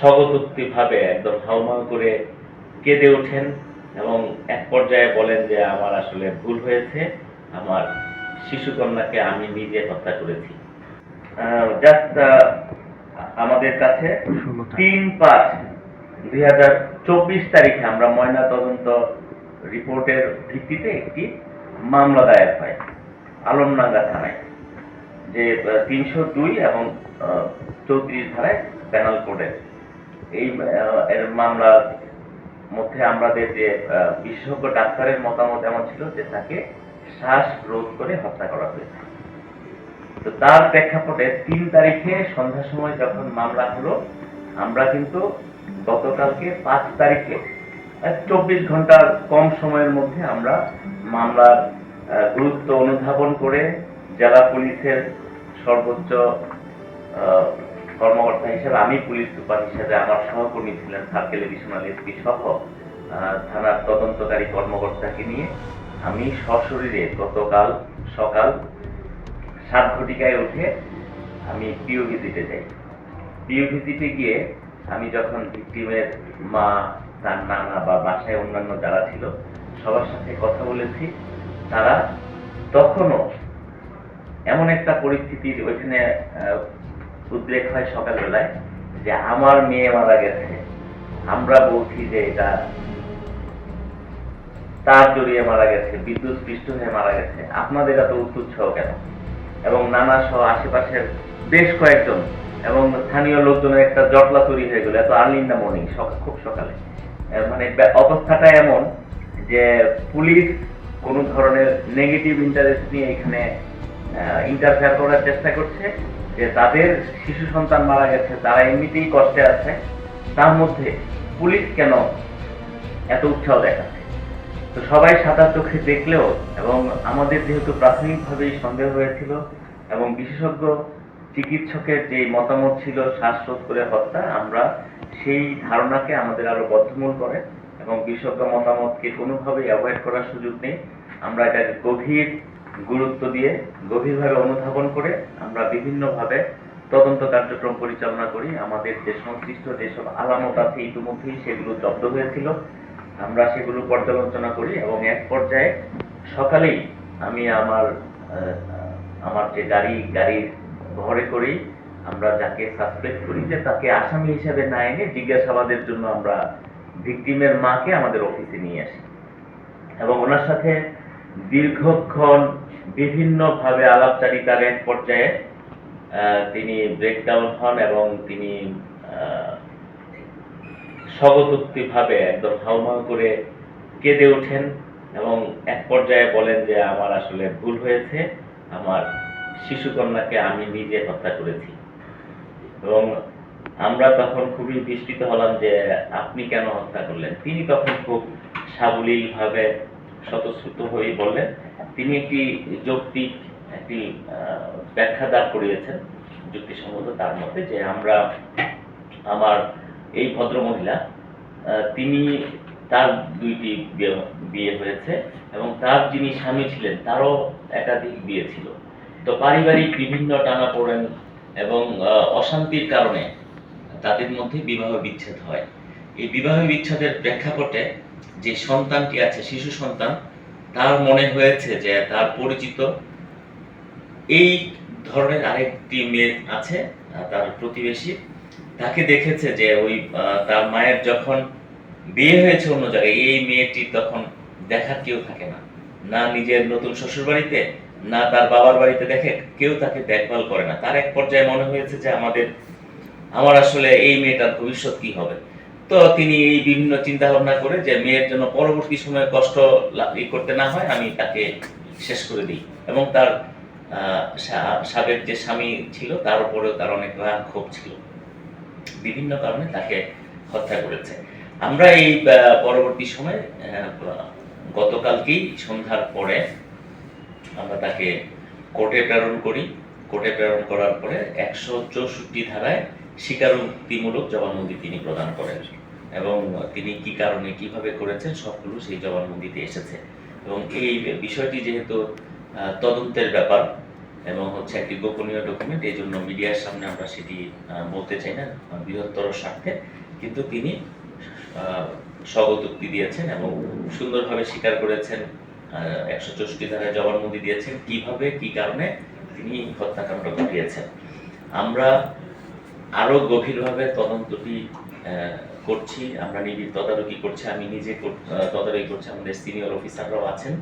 স্বগতোক্তিভাবে একদম হাউমাউ করে কেঁদে ওঠেন এবং এক পর্যায়ে বলেন যে আমার আসলে ভুল হয়েছে আমার শিশুকন্যাকে আমি নিজে হত্যা করেছি। জাস্ট আমাদের কাছে তিন পাঁচ দুই হাজার চব্বিশ তারিখে আমরা ময়না তদন্ত রিপোর্টের ভিত্তিতে একটি মামলা দায়ের হয় আলমডাঙ্গা থানায় যে তিনশো দুই এবং চৌত্রিশ ধারায় প্যানাল কোডের এই এর মামলার মধ্যে আমাদের যে বিশেষজ্ঞ ডাক্তারের মতামত এমন ছিল যে তাকে শ্বাস রোধ করে হত্যা করা হয়েছে। তো তার প্রেক্ষাপটে তিন তারিখে সন্ধ্যার সময় যখন মামলা হলো, আমরা কিন্তু গতকালকে পাঁচ তারিখে চব্বিশ ঘণ্টার কম সময়ের মধ্যে আমরা মামলার গুরুত্ব অনুধাবন করে জেলা পুলিশের সর্বোচ্চ কর্মকর্তা হিসেবে, আমি পুলিশ সুপার হিসেবে আমার সহকর্মী ছিলেন সার্কেল এডিশনাল এসপি সহ থানার তদন্তকারী কর্মকর্তাকে নিয়ে। আমি সশরীরে গতকাল সকাল সাত ঘটিকায় উঠে আমি পিও ভিজিটে যাই। পিও ভিজিটে গিয়ে আমি যখন ভিক্টিমের মা, তার নানা বা বাসায় অন্যান্য যারা ছিল, সবার সাথে কথা বলেছি, তারা তখনও এমন একটা পরিস্থিতির ওইখানে উদ্রেক হয় সকালবেলায় যে আমার মেয়ে মারা গেছে। আমরা বলছি যে এটা তার জড়িয়ে মারা গেছে বিদ্যুৎ স্পৃষ্ট হয়ে মারা গেছে। আপনাদের এত উৎসাহ কেন? এবং নানা সহ আশেপাশের বেশ কয়েকজন এবং স্থানীয় লোকজনের একটা জটলা তৈরি হয়ে গেল, এত আর্লি ইন দ্য মর্নিং খুব সকালে। মানে অবস্থাটা এমন যে পুলিশ কোনো ধরনের নেগেটিভ ইন্টারেস্ট নিয়ে এখানে ইন্টারফেয়ার করার চেষ্টা করছে। যে তাদের শিশু সন্তান মারা গেছে, তারা এমনিতেই কষ্টে আছে। তার মধ্যে পুলিশ কেন এত উৎসাহ দেখাচ্ছে? তো সবাই সাদা চোখে দেখলেও এবং আমাদের যেহেতু প্রাথমিকভাবেই সন্দেহ হয়েছিল এবং বিশেষজ্ঞ চিকিৎসকের যে মতামত ছিল শ্বাসরোধ করে হত্যা, আমরা সেই ধারণাকে আমাদের আরও বদ্ধমূল করে এবং বিশেষজ্ঞ মতামতকে কোনোভাবেই অ্যাভয়েড করার সুযোগ নেই। আমরা এটাকে গভীর গুরুত্ব দিয়ে গভীরভাবে অনুধাবন করে আমরা বিভিন্নভাবে তদন্ত কার্যক্রম পরিচালনা করি। আমাদের যে সংশ্লিষ্ট যেসব আলামত আছে ইতিমধ্যেই সেগুলো জব্দ হয়েছিল। আমরা সেগুলো পর্যালোচনা করি এবং এক পর্যায়ে সকালেই আমি আমার আমার যে গাড়ি গাড়ির ঘরে করেই আমরা যাকে সাসপেক্ট করি যে তাকে আসামি হিসেবে না এনে জিজ্ঞাসাবাদের জন্য আমরা ভিকটিমের মাকে আমাদের অফিসে নিয়ে আসি। এবং ওনার সাথে দীর্ঘক্ষণ বিভিন্নভাবে আলাপচারিতার এক পর্যায়ে তিনি ব্রেকডাউন হন এবং তিনি স্বগতোক্তিভাবে একদম হাউমাউ করে কেঁদে ওঠেন এবং এক পর্যায়ে বলেন যে, আমার আসলে ভুল হয়েছে, আমার শিশুকন্যাকে আমি নিজে হত্যা করেছি। এবং আমরা তখন খুবই বিস্মিত হলাম যে, আপনি কেন হত্যা করলেন? তিনি তখন খুব সাবলীলভাবে স্বতঃস্ফূর্ত হয়ে বললেন তিনি একটি যৌক্তিক একটি ব্যাখ্যা দাঁড় করিয়েছেন যুক্তিসঙ্গত তার মধ্যে যে আমরা আমার এই ভদ্রমহিলা আহ, তিনি তার দুইটি বিয়ে- হয়েছে এবং তার যিনি স্বামী ছিলেন তারও একাধিক বিয়ে ছিল। তো পারিবারিক বিভিন্ন টানাপোড়েন এবং আহ, অশান্তির কারণে তাদের মধ্যে বিবাহ বিচ্ছেদ হয়। এই বিবাহ বিচ্ছেদের প্রেক্ষাপটে যে সন্তানটি আছে, শিশু সন্তান, তার মনে হয়েছে যে তার পরিচিত এই ধরনের আরেকটি মেয়ে আছে তার প্রতিবেশী। তাকে দেখেছে যে ওই তার মায়ের যখন বিয়ে হয়েছে অন্য জায়গায়, এই মেয়েটি তখন দেখার কেউ থাকে না। না নিজের নতুন শ্বশুর বাড়িতে না তার বাবার বাড়িতে দেখে কেউ তাকে দেখভাল করে না। তার এক পর্যায়ে মনে হয়েছে যে আমাদের, আমার আসলে এই মেয়েটার ভবিষ্যৎ কি হবে? তো তিনি এই বিভিন্ন চিন্তা ভাবনা করে যে মেয়ের জন্য পরবর্তী সময়ে কষ্ট করতে না হয়, আমি তাকে শেষ করে দিই। এবং তার সাবেক যে স্বামী ছিল, তার উপরেও তার অনেক রাগ, ক্ষোভ ছিল। বিভিন্ন কারণে তাকে হত্যা করেছে। আমরা এই পরবর্তী সময়ে গতকালকেই সন্ধ্যার পরে আমরা তাকে কোর্টে প্রেরণ করি। কোর্টে প্রেরণ করার পরে একশো চৌষট্টি ধারায় স্বীকারোক্তিমূলক জবানবন্দি তিনি প্রদান করেন। এবং তিনি কি কারণে কীভাবে করেছেন সবগুলো সেই জবানবন্দিতে এসেছে। এবং এই বিষয়টি যেহেতু তদন্তের ব্যাপার এবং হচ্ছে একটি গোপনীয় ডকুমেন্ট এই জন্য মিডিয়ার সামনে আমরা সেটি বলতে চাই না, বৃহত্তর স্বার্থে। কিন্তু তিনি স্বগতোক্তি দিয়েছেন এবং সুন্দরভাবে স্বীকার করেছেন একশো চৌষট্টি ধারায় জবানবন্দি দিয়েছেন। কীভাবে, কি কারণে তিনি হত্যাকাণ্ড ঘটিয়েছেন। আমরা আরও গভীরভাবে তদন্তটি করছি আমরা নিবিড় তদারকি করছি আমি নিজে তদারকি করছি আমাদের সিনিয়র অফিসাররাও আছেন।